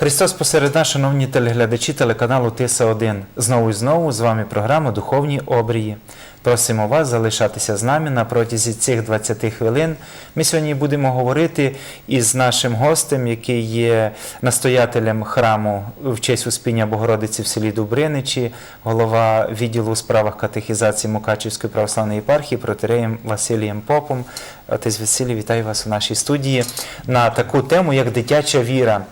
Христос посеред нас, шановні телеглядачі телеканалу Тиса 1 Знову і знову з вами програма Духовні обрії. Просимо вас залишатися з нами на протязі цих 20 хвилин. Ми сьогодні будемо говорити із нашим гостем, який є настоятелем храму в честь Успіння Богородиці в селі Дубриничі, голова відділу у справах катехізації Мукачівської православної єпархії протереєм Василієм Попом. Отець Василій, вітаю вас у нашій студії на таку тему, як дитяча віра.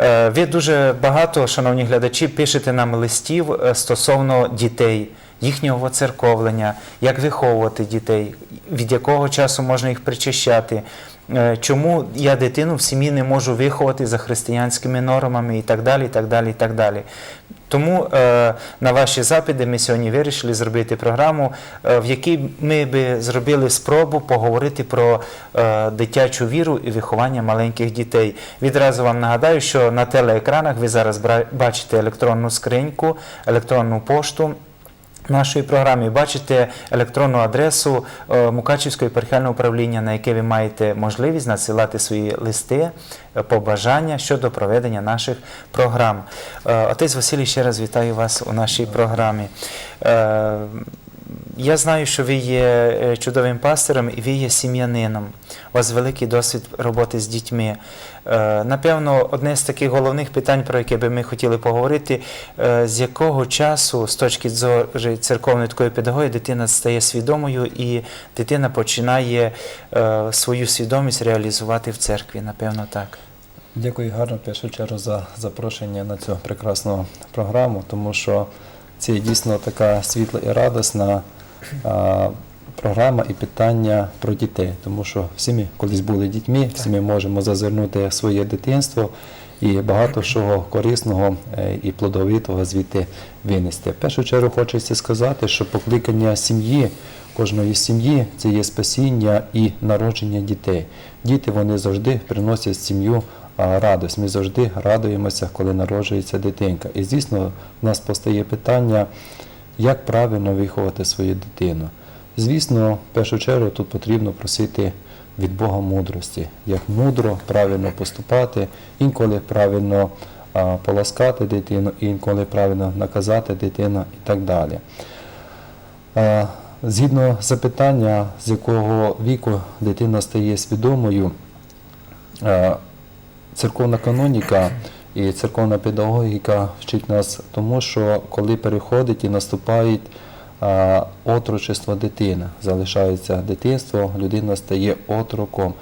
Е, Ви дуже багато, шановні глядачі, пишете нам листів е, стосовно дітей, їхнього церковлення, як виховувати дітей, від якого часу можна їх причащати. Е, Чому я дитину в сім'ї не можу виховати за християнськими нормами і так далі. і так далі, і так далі. Тому е, на ваші запити ми сьогодні вирішили зробити програму, е, в якій ми би зробили спробу поговорити про е, дитячу віру і виховання маленьких дітей. Відразу вам нагадаю, що на телеекранах ви зараз бачите електронну скриньку, електронну пошту. Нашої програмі бачите електронну адресу е, Мукачівського єпархіального управління, на яке ви маєте можливість надсилати свої листи, е, побажання щодо проведення наших програм. Е, Отець Василій, ще раз вітаю вас у нашій програмі. Я знаю, що ви є е, чудовим пастором і ви є сім'янином. У вас великий досвід роботи з дітьми. Е, Напевно, одне з таких головних питань, про яке би ми хотіли поговорити, е, з якого часу, з точки зору церковної такої педагогії, дитина стає свідомою і дитина починає свою свідомість реалізувати в церкві. Напевно, так. Дякую гарно в першу чергу за запрошення на цю прекрасну програму, тому що це дійсно така світла і радісна а, програма і питання про дітей, тому що всі ми колись були дітьми, всі ми можемо зазирнути своє дитинство і багато чого корисного е, і плодовитого звідти винести. В першу чергу хочеться сказати, що покликання сім'ї. Кожної сім'ї це є спасіння і народження дітей. Діти вони завжди приносять сім'ю а, радість. Ми завжди радуємося, коли народжується дитинка. І звісно, в нас постає питання, як правильно виховати свою дитину. Звісно, в першу чергу тут потрібно просити від Бога мудрості, як мудро, правильно поступати, інколи правильно поласкати дитину, інколи правильно наказати дитину і так далі. Згідно запитання, з якого віку дитина стає свідомою, церковна каноніка і церковна педагогіка вчить нас тому, що коли переходить і наступає отрочество дитини, залишається дитинство, людина стає отроком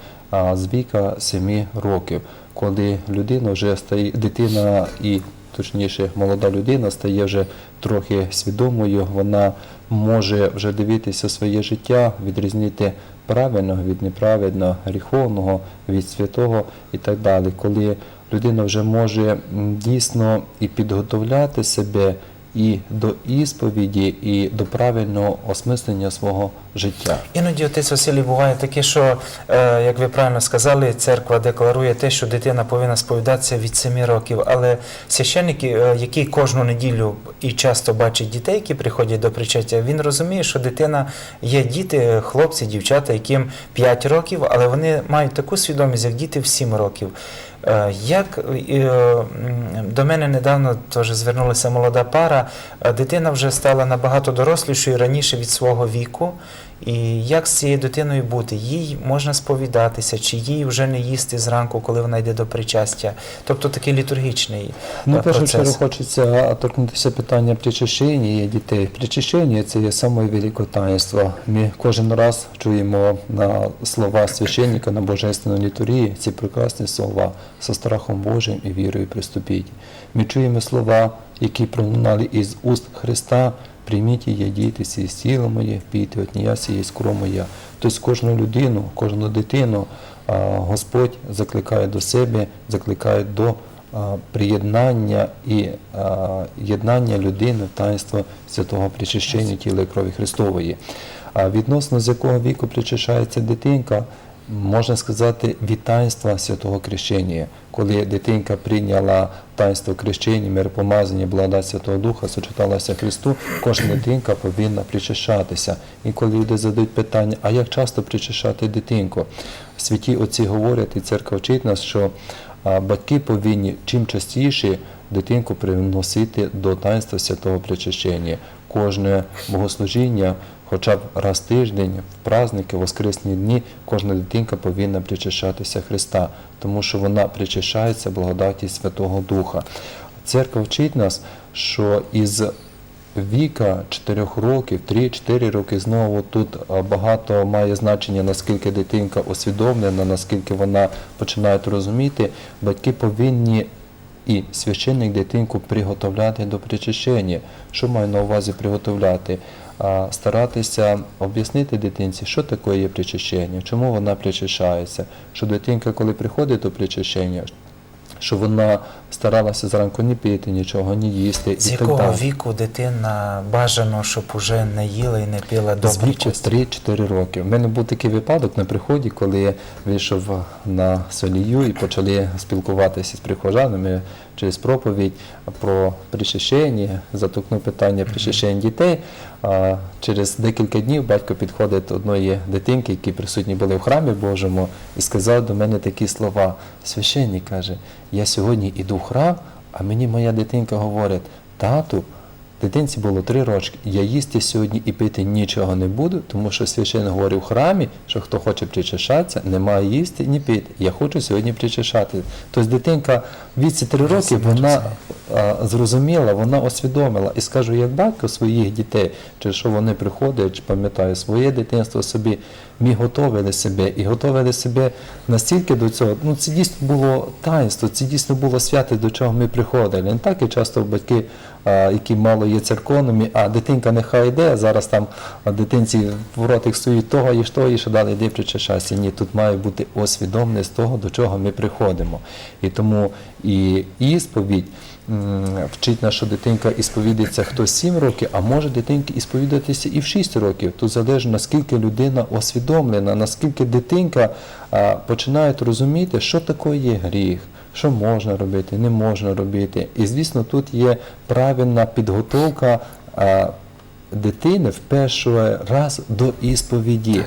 з віка 7 років, коли людина вже стає дитина і точніше молода людина стає вже трохи свідомою, вона може вже дивитися своє життя, відрізнити правильного від неправильного, гріховного від святого і так далі. Коли людина вже може дійсно і підготовляти себе і до ісповіді, і до правильного осмислення свого життя. Іноді отець Василій буває таке, що, е, як ви правильно сказали, церква декларує те, що дитина повинна сповідатися від 7 років. Але священник, е, який кожну неділю і часто бачить дітей, які приходять до причаття, він розуміє, що дитина є діти, хлопці, дівчата, яким 5 років, але вони мають таку свідомість, як діти в 7 років. Е, Як е, до мене недавно теж звернулася молода пара, е, дитина вже стала набагато дорослішою раніше від свого віку. І як з цією дитиною бути? Їй можна сповідатися, чи їй вже не їсти зранку, коли вона йде до причастя? Тобто такий літургічний Ну, е, першу чергу хочеться торкнутися питання причащення дітей. Причащення це є саме велике таїнство. Ми кожен раз чуємо на слова священника на божественній літургії ці прекрасні слова со страхом Божим і вірою приступіть. Ми чуємо слова, які пролунали із уст Христа. Прийміть і ядіть сі сіло моє, пійте от нія сіє скро моя. Тобто кожну людину, кожну дитину Господь закликає до себе, закликає до приєднання і єднання людини в таїнство святого причащення тіла і крові Христової. А відносно з якого віку причащається дитинка, можна сказати, від таїнства святого крещення. Коли дитинка прийняла таїнство крещення, миропомазання, благодать Святого Духа, сочеталася Христу, кожна дитинка повинна причащатися. І коли люди задають питання, а як часто причащати дитинку? Святі отці говорять, і церква вчить нас, що батьки повинні чим частіше дитинку приносити до таїнства святого причащення. Кожне богослужіння, хоча б раз в тиждень, в праздники, воскресні дні, кожна дитинка повинна причащатися Христа, тому що вона причащається благодаті Святого Духа. Церква вчить нас, що із віка 4 років, 3-4 роки знову тут багато має значення, наскільки дитинка усвідомлена, наскільки вона починає розуміти. Батьки повинні і священник дитинку приготовляти до причащення. Що маю на увазі приготовляти? Старатися об'яснити дитинці, що таке є причащення, чому вона причащається, що дитинка, коли приходить до причащення, що вона старалася зранку не пити нічого, не їсти З і так якого далі. віку дитина бажано, щоб уже не їла і не пила З добрі віку 3-4 роки. У мене був такий випадок на приході, коли я вийшов на солію і почали спілкуватися з прихожанами через проповідь про причащення, затукнув питання причащення дітей. А через декілька днів батько підходить до одної дитинки, які присутні були в храмі Божому, і сказав до мене такі слова. Священник каже, я сьогодні іду в храм, а мені моя дитинка говорить, тату, Дитинці було три рочки. Я їсти сьогодні і пити нічого не буду, тому що священник говорив в храмі, що хто хоче причешатися, не має їсти ні пити. Я хочу сьогодні причешати. Тобто дитинка віці три роки вона зрозуміла, вона освідомила. І скажу, як батько своїх дітей, чи що вони приходять, чи пам'ятаю своє дитинство собі, ми готовили себе і готовили себе настільки до цього. Ну це дійсно було таїнство, це дійсно було свято, до чого ми приходили. Не так і часто батьки, які мало є церковними, а дитинка нехай йде, зараз там дитинці в ротик стоїть того і того, і що далі йди причащайся. Ні, тут має бути освідомленість того, до чого ми приходимо. І тому і ісповідь м, вчить що дитинка ісповідається хто 7 років, а може дитинки ісповідатися і в 6 років. Тут залежить, наскільки людина освідомлена, наскільки дитинка починає розуміти, що таке є гріх. Що можна робити, не можна робити. І звісно, тут є правильна підготовка а, дитини в перший раз до ісповіді.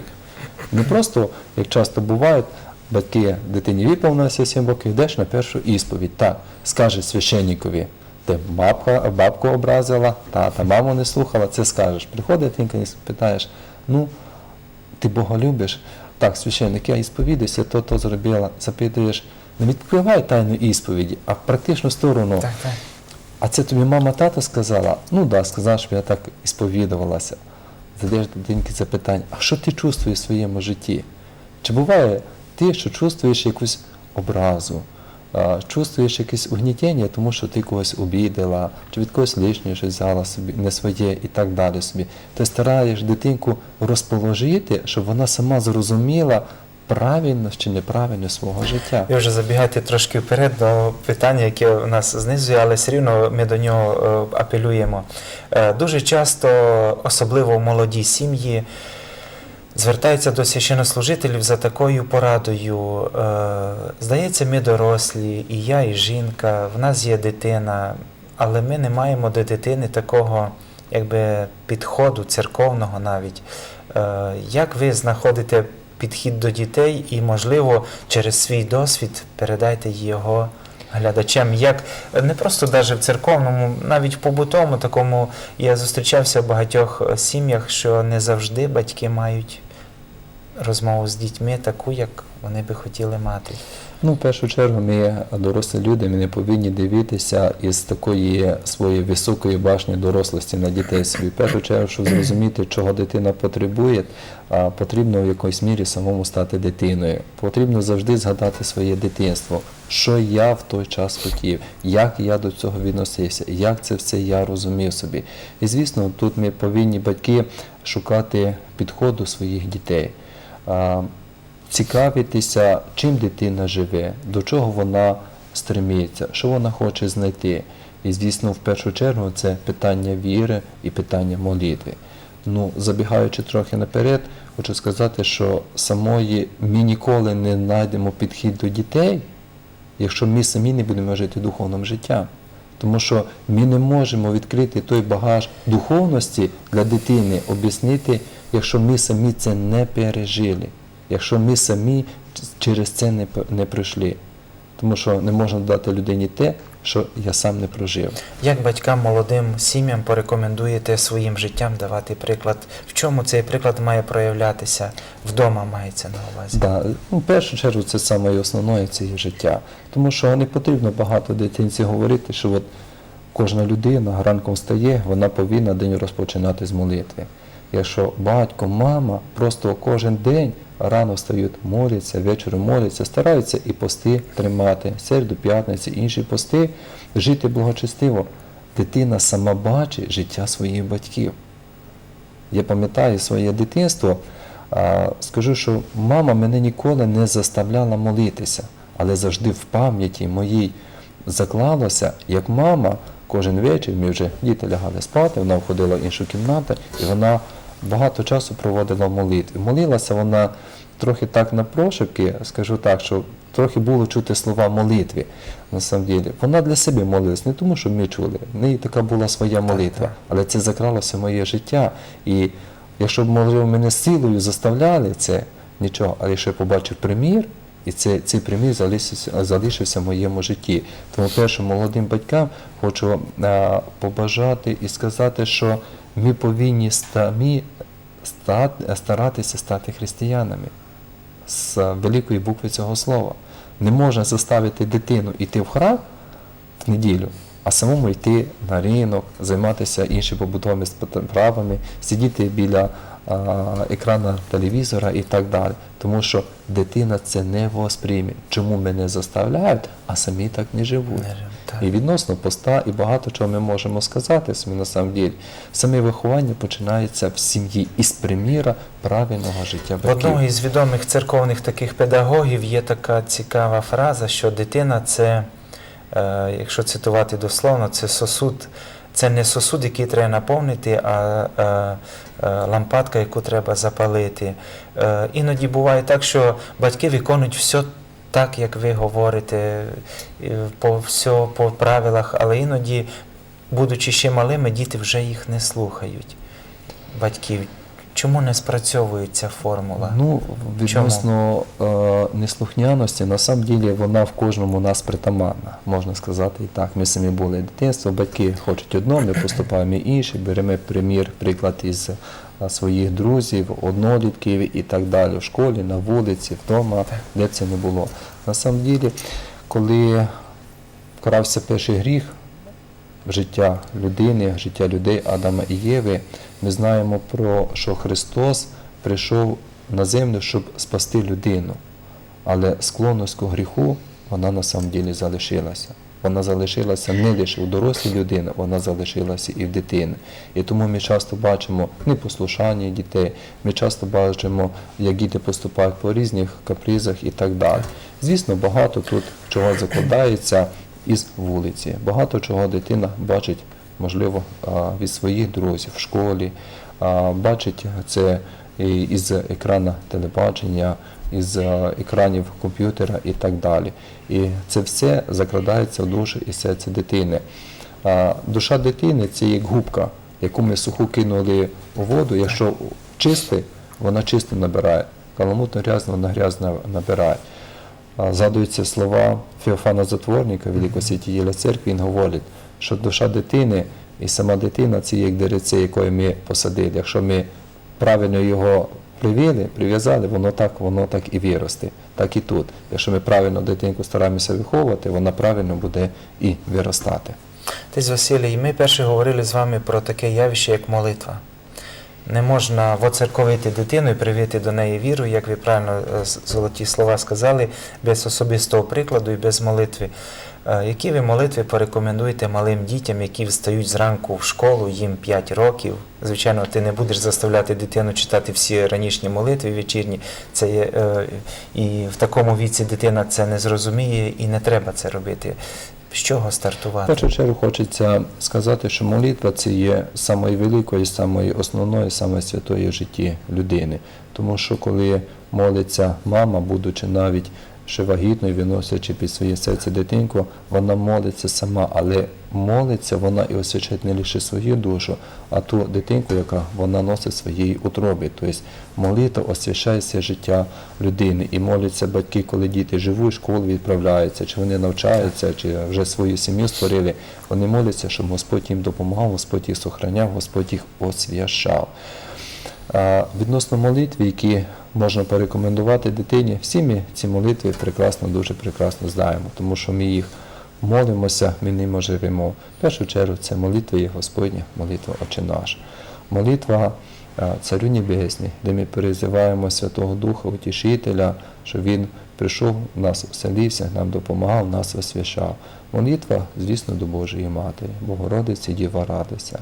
Не просто, як часто бувають, батьки дитині виповнилося 7 років, йдеш на першу ісповідь. Так, скаже священникові, де бабка, бабку образила, тата, маму не слухала, це скажеш. Приходить дитинка і питаєш, ну, ти Бога любиш? Так, священник, я ісповідуюся, то то зробила. Запитуєш, не відкривай тайну ісповіді, а в практичну сторону. Так, так. А це тобі мама тата сказала? Ну так, да, сказала, що я так і сповідувалася. Задаєш дитинки запитання, а що ти чувствуєш в своєму житті? Чи буває ти, що чувствуєш якусь образу, чувствуєш якесь угнітення, тому що ти когось обідала, чи від когось лишнього щось взяла собі, не своє і так далі собі. Ти стараєш дитинку розположити, щоб вона сама зрозуміла правильність чи неправильність свого життя. Ви вже забігаєте трошки вперед до питання, яке у нас знизує, але все рівно ми до нього е, апелюємо. Е, Дуже часто, особливо молоді сім'ї, звертаються до священнослужителів за такою порадою. Е, Здається, ми дорослі, і я, і жінка, в нас є дитина, але ми не маємо до дитини такого якби, підходу церковного навіть. Е, Як ви знаходите підхід до дітей і, можливо, через свій досвід передайте його глядачам? Як не просто навіть в церковному, навіть в побутовому такому я зустрічався в багатьох е, сім'ях, що не завжди батьки мають розмову з дітьми таку, як вони би хотіли мати. Ну, в першу чергу, ми дорослі люди, ми не повинні дивитися із такої своєї високої башні дорослості на дітей собі. В першу чергу, щоб зрозуміти, чого дитина потребує, потрібно в якоїсь мірі самому стати дитиною. Потрібно завжди згадати своє дитинство, що я в той час хотів, як я до цього відносився, як це все я розумів собі. І звісно, тут ми повинні батьки шукати підходу своїх дітей. Цікавитися, чим дитина живе, до чого вона стремиться, що вона хоче знайти. І, звісно, в першу чергу це питання віри і питання молитви. Ну, забігаючи трохи наперед, хочу сказати, що самої ми ніколи не знайдемо підхід до дітей, якщо ми самі не будемо жити духовним життям. Тому що ми не можемо відкрити той багаж духовності для дитини, об'яснити, якщо ми самі це не пережили, якщо ми самі через це не, не пройшли. Тому що не можна дати людині те, що я сам не прожив. Як батькам молодим сім'ям порекомендуєте своїм життям давати приклад? В чому цей приклад має проявлятися? Вдома мається на увазі. Да, ну, в першу чергу це саме і основне це є життя. Тому що не потрібно багато дитинці говорити, що от кожна людина ранком встає, вона повинна день розпочинати з молитви. Якщо батько, мама просто кожен день рано встають, моляться, ввечері моляться, стараються і пости тримати, середу, п'ятниці, інші пости, жити благочестиво, дитина сама бачить життя своїх батьків. Я пам'ятаю своє дитинство. Скажу, що мама мене ніколи не заставляла молитися, але завжди в пам'яті моїй заклалося, як мама кожен вечір, ми вже діти лягали спати, вона входила в іншу кімнату, і вона багато часу проводила в молитві. Молилася вона трохи так на прошепки, скажу так, що трохи було чути слова молитви. На самом. Вона для себе молилась, не тому, що ми чули. В неї така була своя молитва, але це закралося в моє життя. І якщо б, можливо, мене силою заставляли це, нічого, але якщо я побачив примір, і це, цей примір залишився, залишився в моєму житті. Тому перше молодим батькам хочу а, побажати і сказати, що ми повинні самі старатися стати християнами з великої букви цього слова. Не можна заставити дитину йти в храм в неділю, а самому йти на ринок, займатися іншими побутовими справами, сидіти біля екрана телевізора і так далі. Тому що дитина це не восприйме. Чому мене заставляють, а самі так не живуть. Не так. І відносно поста, і багато чого ми можемо сказати самі на самом ділі. Саме виховання починається в сім'ї із приміра правильного життя В одного із відомих церковних таких педагогів є така цікава фраза, що дитина це, е, якщо цитувати дословно, це сосуд. Це не сосуд, який треба наповнити, а а, а лампадка, яку треба запалити. Е, іноді буває так, що батьки виконують все так, як ви говорите, е, по, все по правилах, але іноді, будучи ще малими, діти вже їх не слухають. Батьків. Чому не спрацьовує ця формула? Ну, відносно е, неслухняності, на самом ділі вона в кожному нас притаманна, можна сказати і так. Ми самі були дитинство, батьки хочуть одно, ми поступаємо інше, беремо примір, приклад із е, своїх друзів, однолітків і так далі, в школі, на вулиці, вдома, де б це не було. На самом ділі, коли вкрався перший гріх, життя людини, життя людей Адама і Єви, ми знаємо про що Христос прийшов на землю, щоб спасти людину. Але склонність к гріху вона на самом ділі залишилася. Вона залишилася не лише у дорослій людини, вона залишилася і в дитини. І тому ми часто бачимо непослушання дітей, ми часто бачимо, як діти поступають по різних капризах і так далі. Звісно, багато тут чого закладається із вулиці. Багато чого дитина бачить, можливо, від своїх друзів в школі, бачить це із екрана телебачення, із екранів комп'ютера і так далі. І це все закрадається в душу і серце дитини. Душа дитини це як губка, яку ми суху кинули у воду. Якщо чисти, вона чисто набирає. Каламутно грязно, вона грязно набирає. Згадуються слова Феофана Затворника, великого святителя церкви, він говорить, що душа дитини і сама дитина це як якої ми посадили. Якщо ми правильно його привели, прив'язали, воно так, воно так і виросте. Так і тут. Якщо ми правильно дитинку стараємося виховувати, вона правильно буде і виростати. Тись Василій, ми перше говорили з вами про таке явище, як молитва. Не можна воцерковити дитину і привити до неї віру, як ви правильно е, золоті слова сказали, без особистого прикладу і без молитви. Е, Які ви молитви порекомендуєте малим дітям, які встають зранку в школу, їм 5 років? Звичайно, ти не будеш заставляти дитину читати всі ранішні молитви вечірні. Це є, е, і в такому віці дитина це не зрозуміє і не треба це робити. З чого В стартувати? першу чергу хочеться сказати, що молитва це є самою великою, самою основною, самою святою в житті людини. Тому що коли молиться мама, будучи навіть ще вагітною, виносячи під своє серце дитинку, вона молиться сама, але молиться вона і освячає не лише свою душу, а ту дитинку, яка вона носить в своїй утробі. Тобто молитва освящає все життя людини. І моляться батьки, коли діти живуть, школу відправляються, чи вони навчаються, чи вже свою сім'ю створили. Вони моляться, щоб Господь їм допомагав, Господь їх сохраняв, Господь їх освящав. Відносно молитви, які можна порекомендувати дитині, всі ми ці молитви прекрасно, дуже прекрасно знаємо, тому що ми їх молимося, ми ними живемо. В першу чергу це молитва є Господня, молитва Отче наш. Молитва а, Царю Небесний, де ми перезиваємо Святого Духа, Утішителя, що Він прийшов, нас вселився, нам допомагав, нас освящав. Молитва, звісно, до Божої Матері, Богородиці, Діва радуйся.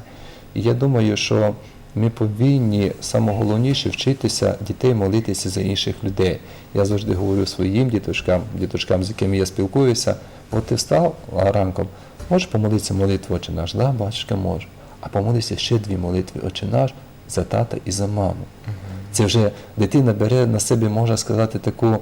І я думаю, що ми повинні найголовніше вчитися дітей молитися за інших людей. Я завжди говорю своїм діточкам, діточкам, з якими я спілкуюся, от ти встав ранком, можеш помолитися молитву Отче наш? Да, батюшка, можу. А помолися ще дві молитви Отче наш за тата і за маму. Це вже дитина бере на себе, можна сказати, таку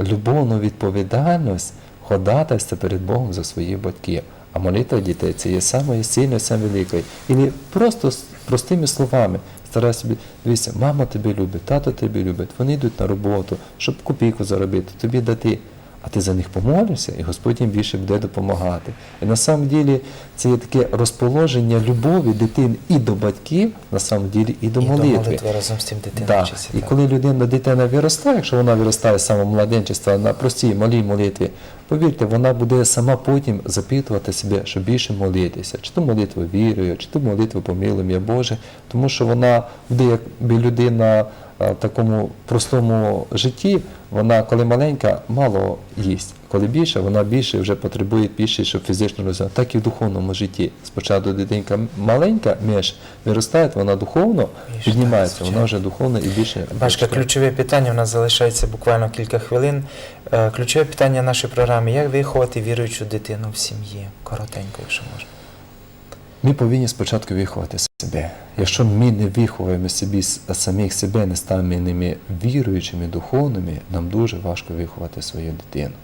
любовну відповідальність ходатайство перед Богом за своїх батьків. А молитва дітей це є самою сильною, самою великою. І просто простими словами старай собі, дивіться, мама тебе любить, тато тебе любить, вони йдуть на роботу, щоб копійку заробити, тобі дати. А ти за них помолишся, і Господь їм більше буде допомагати. І на самом ділі це є таке розположення любові дитини і до батьків, на самом ділі, і до І молитви. до молитви разом з тим дитина Да. вчиться. І так. коли людина, дитина виростає, якщо вона виростає з самого младенчества на простій малій молитві, повірте, вона буде сама потім запитувати себе, що більше молитися, чи то молитву вірою, чи то молитву помилуй Боже, тому що вона буде, якби людина в такому простому житті, вона, коли маленька, мало їсть. Коли більше, вона більше вже потребує більше, щоб фізично розвивати. Так і в духовному житті. Спочатку дитинка маленька, між виростає, вона духовно піднімається, вона вже духовно і більше. Бачка, ключове питання, у нас залишається буквально кілька хвилин. Е, Ключове питання нашої програми як виховати віруючу дитину в сім'ї? Коротенько, якщо можна. Ми повинні спочатку виховати себе. Якщо ми не виховуємо собі самих себе, не станемо віруючими, духовними, нам дуже важко виховати свою дитину.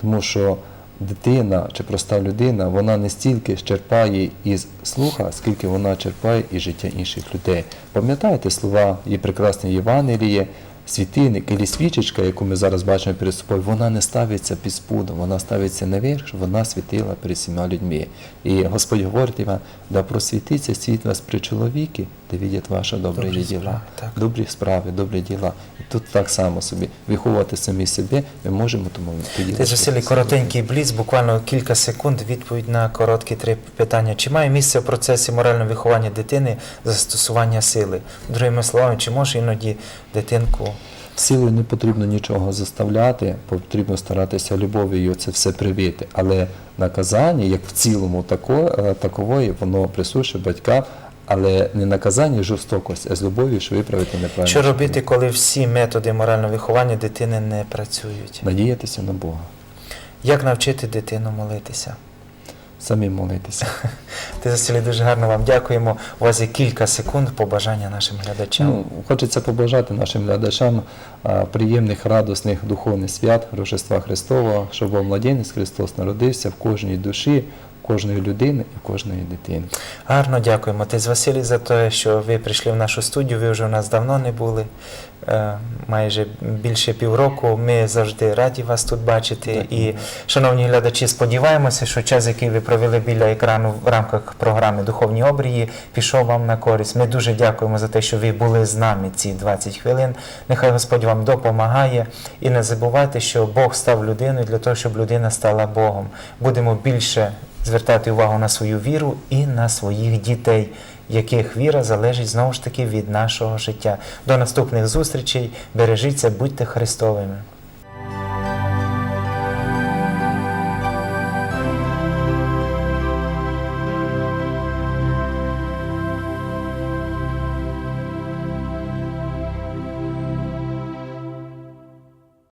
Тому що дитина чи проста людина, вона не стільки черпає із слуха, скільки вона черпає із життя інших людей. Пам'ятаєте слова і прекрасне Євангеліє, світильник або свічечка, яку ми зараз бачимо перед собою, вона не ставиться під спудом, вона ставиться наверх, щоб вона світила перед всіма людьми. І Господь говорить вам, да просвітиться світ вас при чоловіки, де видять ваші добрі, Добрі діла. справи, так. Добрі справи, добрі діла. І тут так само собі виховувати самі себе ми можемо, тому тоді. Ти Василій, коротенький бліц, буквально кілька секунд, відповідь на короткі три питання. Чи має місце в процесі морального виховання дитини застосування сили? Другими словами, чи може іноді дитинку Силою не потрібно нічого заставляти, потрібно старатися любов'ю це все привити. Але наказання, як в цілому тако, е, такової, воно присуще батькам, але не наказання і жорстокость, а з любов'ю, що виправити неправильно. що робити, коли всі методи морального виховання дитини не працюють? Надіятися на Бога, Як навчити дитину молитися? самі молитися. Ти Василій, дуже гарно вам дякуємо. У вас є кілька секунд побажання нашим глядачам. Ну, хочеться побажати нашим глядачам приємних, радісних духовних свят Рождества Христового, щоб младенець Христос народився в кожній душі, кожної людини і кожної дитини. Гарно дякуємо. Отець Василій за те, що ви прийшли в нашу студію. Ви вже у нас давно не були, е, майже більше півроку. Ми завжди раді вас тут бачити. Дякую. І, шановні глядачі, сподіваємося, що час, який ви провели біля екрану в рамках програми Духовні обрії, пішов вам на користь. Ми дуже дякуємо за те, що ви були з нами ці 20 хвилин. Нехай Господь вам допомагає. І не забувайте, що Бог став людиною для того, щоб людина стала Богом. Будемо більше звертати увагу на свою віру і на своїх дітей, яких віра залежить знову ж таки від нашого життя. До наступних зустрічей. Бережіться, будьте Христовими.